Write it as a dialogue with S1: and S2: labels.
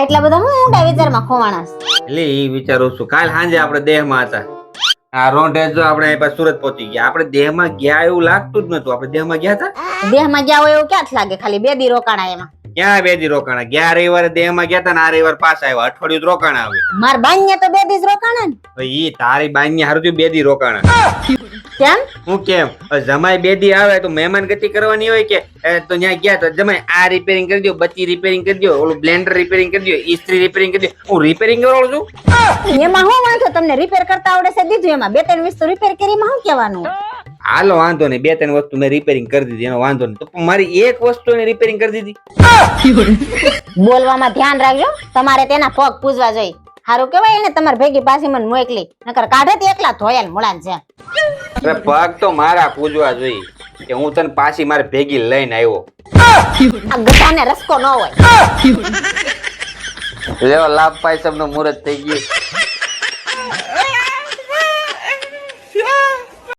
S1: એટલા બધા હું ઊંડા વિચારમાં ખોવાણા છે.
S2: એટલે એ વિચારું છું. કાલ સાંજે આપણે દેહમાં હતા. આ રોંઢે જો આપણે અહીં પાછું સુરત પહોંચી ગયા. આપણે દેહમાં ગયા એવું લાગતું જ નતું. આપણે દેહમાં ગયા હતા?
S1: દેહમાં ગયા હોય એવું ક્યાં લાગે? ખાલી બે દી રોકાણા એમાં.
S2: ક્યાં બે દી રોકાણા? ગયા રવિવારે દેહમાં ગયા હતા ને આ રવિવાર પાછા આવ્યા. અઠવાડિયું રોકાણા આવે
S1: માર બાન્યા તો બે દી જ રોકાણા ને.
S2: ઈ તારી બાન્યા હારું બે દી રોકાણા.
S1: કેમ?
S2: હું કેમ? જમાઈ બેદી આવે તો મહેમાન ગતિ કરવાની હોય કે તો ત્યાં ગયા તો જમાઈ આ રિપેરિંગ કરી દો બચી રિપેરિંગ કરી દો ઓલું બ્લેન્ડર રિપેરિંગ કરી દો ઇસ્ત્રી રિપેરિંગ કરી દો હું રિપેરિંગ કરાવું છું?
S1: એમાં હું વાંધો? તમને રિપેર કરતા આવડે છે દીધું એમાં. બે ત્રણ વસ્તુ રિપેર કરી એમાં શું કહેવાનું?
S2: હાલો વાંધો નહીં. બે ત્રણ વસ્તુ મેં રિપેરિંગ કરી દીધી એનો વાંધો નહીં. તો મારી એક વસ્તુ રિપેરિંગ કરી દીધી.
S1: બોલવામાં ધ્યાન રાખજો. તમારે તેના પગ પૂજવા જોઈએ. સારું કેવાય એને તમારે ભેગી પાછી મને મોકલી. નકર કાઢે તે એકલા ધોયેલ મુળાન છે
S2: અરે પગ તો મારા પૂજવા જોઈએ કે હું તને પાછી મારે ભેગી લઈને આવ્યો.
S1: આ ગધાને રસકો ન હોય.
S2: લેવો લાભ પાઈ સબનું મુહૂર્ત થઈ ગયું.